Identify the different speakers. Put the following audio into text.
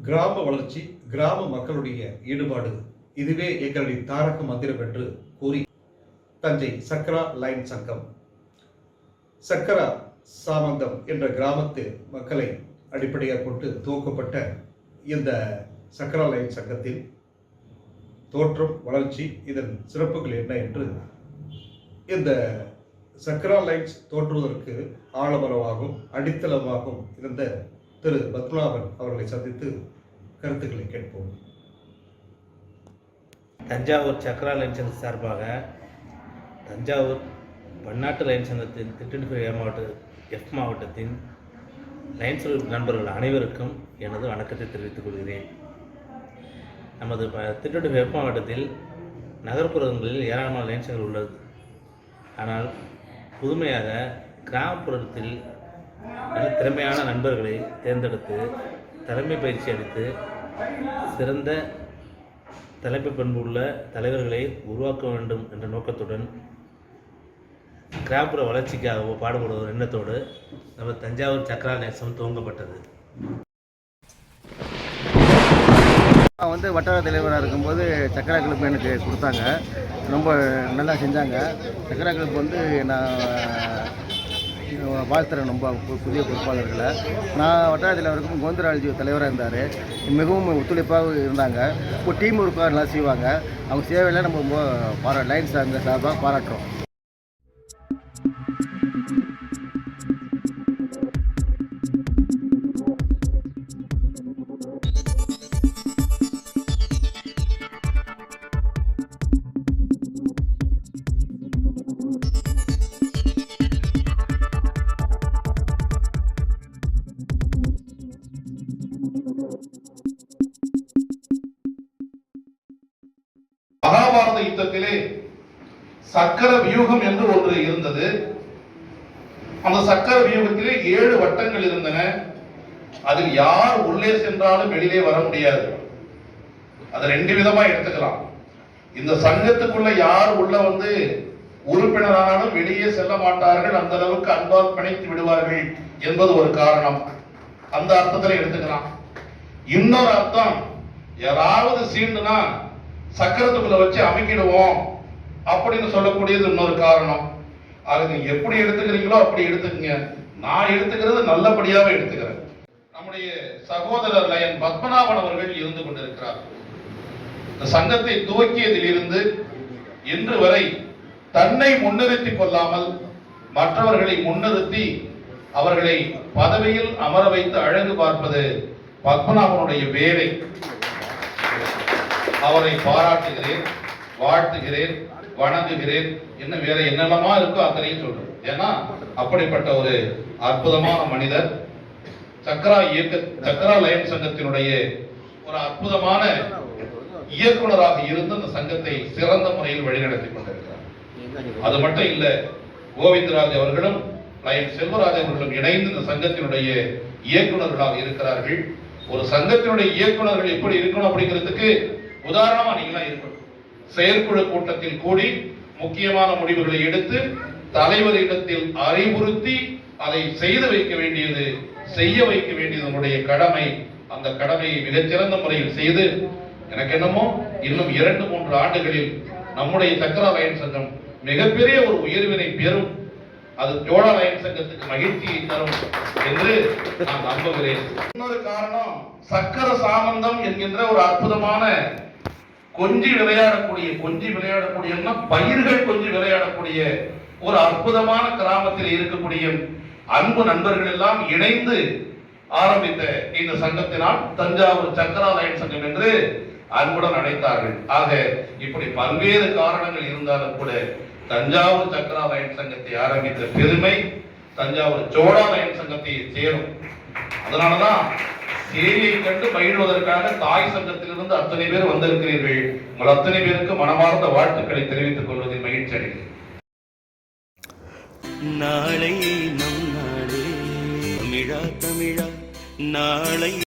Speaker 1: கிராம வளர்ச்சி கிராம மக்களுடைய ஈடுபாடு. இதுவே எங்களுடைய தாரக மந்திரம் என்று கூறி தஞ்சை சக்கரா லைன் சங்கம் சக்கரா சாமந்தம் என்ற கிராமத்து மக்களை அடிப்படையாக கொண்டு துவக்கப்பட்ட இந்த சக்கரா லைன் சங்கத்தில் தோற்றம் வளர்ச்சி இதன் சிறப்புகள் என்ன என்று இந்த சக்கரா லைன்ஸ் தோற்றுவதற்கு ஆலமரமாகவும் அடித்தளமாகவும் இருந்த திரு பத்மநாபன் அவர்களை சந்தித்து கருத்துக்களை கேட்போம்.
Speaker 2: தஞ்சாவூர் சக்ரா லைன் சங்கம் சார்பாக தஞ்சாவூர் பன்னாட்டு லைன் சங்கத்தின் திட்டமிட்ட மாவட்ட எஃப் மாவட்டத்தின் லைன்ஸ் நண்பர்கள் அனைவருக்கும் எனது வணக்கத்தை தெரிவித்துக் கொள்கிறேன். நமது ப- எஃப் மாவட்டத்தில் நகர்ப்புறங்களில் ஏராளமான லைன்ஸ்கள் உள்ளது. ஆனால் புதுமையாக கிராமப்புறத்தில் திறமையான நண்பர்களை தேர்ந்தெடுத்து தலைமை பயிற்சி அளித்து சிறந்த தலைமை பண்புள்ள தலைவர்களை உருவாக்க வேண்டும் என்ற நோக்கத்துடன் கிராமப்புற வளர்ச்சிக்காக பாடுபடுவது எண்ணத்தோடு நம்ம தஞ்சாவூர் சக்கரா நேசம் துவங்கப்பட்டது.
Speaker 3: நான் வந்து வட்டார தலைவராக இருக்கும்போது சக்கரா கிளப் எனக்கு கொடுத்தாங்க. ரொம்ப நல்லா செஞ்சாங்க. சக்கரா கிளப் வந்து நான் வாழ்த்துறேன் ரொம்ப புதிய பொறுப்பாளர்களை. நான் வட்டார தலைவருக்கும் கோந்தராஜி தலைவராக இருந்தார். மிகவும் ஒத்துழைப்பாக இருந்தாங்க. இப்போ டீம் ஒர்க்காக நல்லா செய்வாங்க. அவங்க சேவையில் நம்ம ரொம்ப பாரா லைன்ஸ் அங்கே சார்பாக பாராட்டுறோம்.
Speaker 4: மகாபாரத யுத்தத்திலே சக்கர வியூகம் என்று ஒன்று இருந்தது. அந்த சக்கர வியூகத்திலே ஏழு வட்டங்கள் இருந்தன. அதில் யார் உள்ளே சென்றாலும் வெளியிலே வர முடியாது. அது ரெண்டு விதமா எடுத்துக்கலாம். இந்த சங்கத்துக்குள்ள யார் உள்ள வந்து உறுப்பினரானாலும் வெளியே செல்ல மாட்டார்கள் அந்த அளவுக்கு அன்பால் பிணைத்து விடுவார்கள் என்பது ஒரு காரணம். அந்த அர்த்தத்துல எடுத்துக்கலாம். இன்னொரு அர்த்தம் யாராவது சீண்டுனா சக்கரத்துக்குள்ள வச்சு அமைக்கிடுவோம் அப்படின்னு சொல்லக்கூடியது இன்னொரு காரணம். ஆக நீங்க எப்படி எடுத்துக்கிறீங்களோ அப்படி எடுத்துக்கங்க. நான் எடுத்துக்கிறது நல்லபடியாக எடுத்துக்கிறேன். நம்முடைய சகோதரர் லயன் பத்மநாபன் அவர்கள் இருந்து கொண்டிருக்கிறார். இந்த சங்கத்தை துவக்கியதிலிருந்து இன்று வரை தன்னை முன்னிறுத்திக் கொள்ளாமல் மற்றவர்களை முன்னிறுத்தி அவர்களை பதவியில் அமர வைத்து அழகு பார்ப்பது பத்மநாபனுடைய வேலை. அவரை பாராட்டுகிறேன் வாழ்த்துகிறேன் வணங்குகிறேன். இன்னும் வேற என்னென்னமா இருக்கோ அத்தனையும் சொல்றேன். ஏன்னா அப்படிப்பட்ட ஒரு அற்புதமான மனிதர். சக்கரா இயக்க சக்கரா லயன் சங்கத்தினுடைய ஒரு அற்புதமான இயக்குனராக இருந்து அந்த சங்கத்தை சிறந்த முறையில் வழிநடத்தி கொண்டிருக்கிறார். அது மட்டும் இல்ல கோவிந்தராஜ் அவர்களும் லயன் செல்வராஜ் அவர்களும் இணைந்து இந்த சங்கத்தினுடைய இயக்குனர்களாக இருக்கிறார்கள். ஒரு சங்கத்தினுடைய இயக்குனர்கள் எப்படி இருக்கணும் அப்படிங்கிறதுக்கு உதாரணமா நீங்களா இருக்கணும் செயற்குழு கூட்டத்தில் கூடி முக்கியமான முடிவுகளை எடுத்து தலைவரிடத்தில் அறிவுறுத்தி அதை செய்து வைக்க வேண்டியது செய்ய வைக்க வேண்டியது நம்முடைய கடமை. அந்த கடமையை மிகச்சிறந்த முறையில் செய்து எனக்கு என்னமோ இன்னும் இரண்டு மூன்று ஆண்டுகளில் நம்முடைய சக்கரா லயன் சங்கம் மிகப்பெரிய ஒரு உயர்வினை பெறும். அது ஜோடா லயன் சங்கத்துக்கு மகிழ்ச்சியை தரும் என்று நான் நம்புகிறேன். இன்னொரு காரணம் சக்கர சாமந்தம் என்கின்ற ஒரு அற்புதமான கொஞ்சி விளையாடக்கூடிய கொஞ்சி விளையாடக்கூடியன்னா பயிர்கள் கொஞ்சி விளையாடக்கூடிய ஒரு அற்புதமான கிராமத்தில் இருக்கக்கூடிய அன்பு நண்பர்கள் எல்லாம் இணைந்து ஆரம்பித்த இந்த சங்கத்தினால் தஞ்சாவூர் சக்கராலயன் சங்கம் என்று அன்புடன் அழைத்தார்கள். ஆக இப்படி பல்வேறு காரணங்கள் இருந்தாலும் கூட தஞ்சாவூர் சக்கராலயன் சங்கத்தை ஆரம்பித்த பெருமை தஞ்சாவூர் ஜோடாலயன் சங்கத்தை சேரும். அதனாலதான் சேரியை கண்டு பயிடுவதற்காக தாய் சங்கத்திலிருந்து அத்தனை பேர் வந்திருக்கிறீர்கள். உங்கள் அத்தனை பேருக்கு மனமார்ந்த வாழ்த்துக்களை தெரிவித்துக் கொள்வதில் மகிழ்ச்சி அடைகிறேன்.
Speaker 5: நாளை நம் நாளே தமிழா தமிழா நாளை